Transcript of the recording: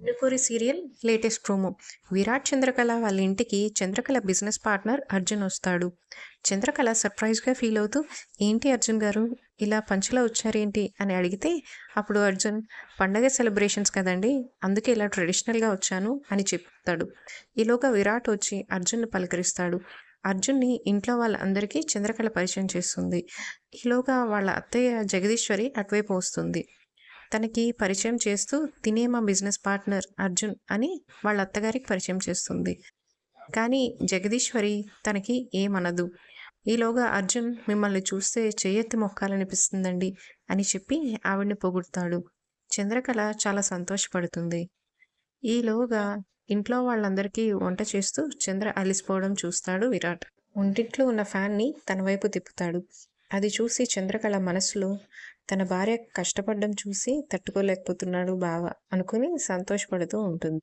Manipuri serial latest promo Virat Chandrakala వాళ్ళ ఇంటికి Chandrakala business partner Arjun వస్తాడు. చంద్రకళ సర్ప్రైజ్గా ఫీల్ అవుతూ ఏంటి అర్జున్ గారు? ఇలా పంచలో వచ్చారేంటి? అని అడిగితే అప్పుడు అర్జున్ పండగ సెలబ్రేషన్స్ కదండి అందుకే ఇలా ట్రెడిషనల్గా వచ్చాను అని చెప్తాడు. ఈలోగా విరాట్ వచ్చి అర్జున్ను పలకరిస్తాడు. అర్జున్ని ఇంట్లో వాళ్ళందరికీ చంద్రకళ పరిచయం చేస్తుంది. ఈలోగా వాళ్ళ అత్తయ్య జగదీశ్వరి అటువైపు వస్తుంది. తనకి పరిచయం చేస్తూ తినే మా బిజినెస్ పార్ట్నర్ అర్జున్ అని వాళ్ళ అత్తగారికి పరిచయం చేస్తుంది. కానీ జగదీశ్వరి తనకి ఏమనదు. ఈలోగా అర్జున్ మిమ్మల్ని చూస్తే చేయెత్తి మొక్కాలనిపిస్తుందండి అని చెప్పి ఆవిడ్ని పొగుడతాడు. చంద్రకళ చాలా సంతోషపడుతుంది. ఈలోగా ఇంట్లో వాళ్ళందరికీ వంట చేస్తూ చంద్ర అలిసిపోవడం చూస్తాడు విరాట్. ఒంటింట్లో ఉన్న ఫ్యాన్ని తన వైపు తిప్పుతాడు. అది చూసి చంద్రకళ మనసులో తన భార్య కష్టపడడం చూసి తట్టుకోలేకపోతున్నాడు బావ అనుకుని సంతోషపడుతూ ఉంటుంది.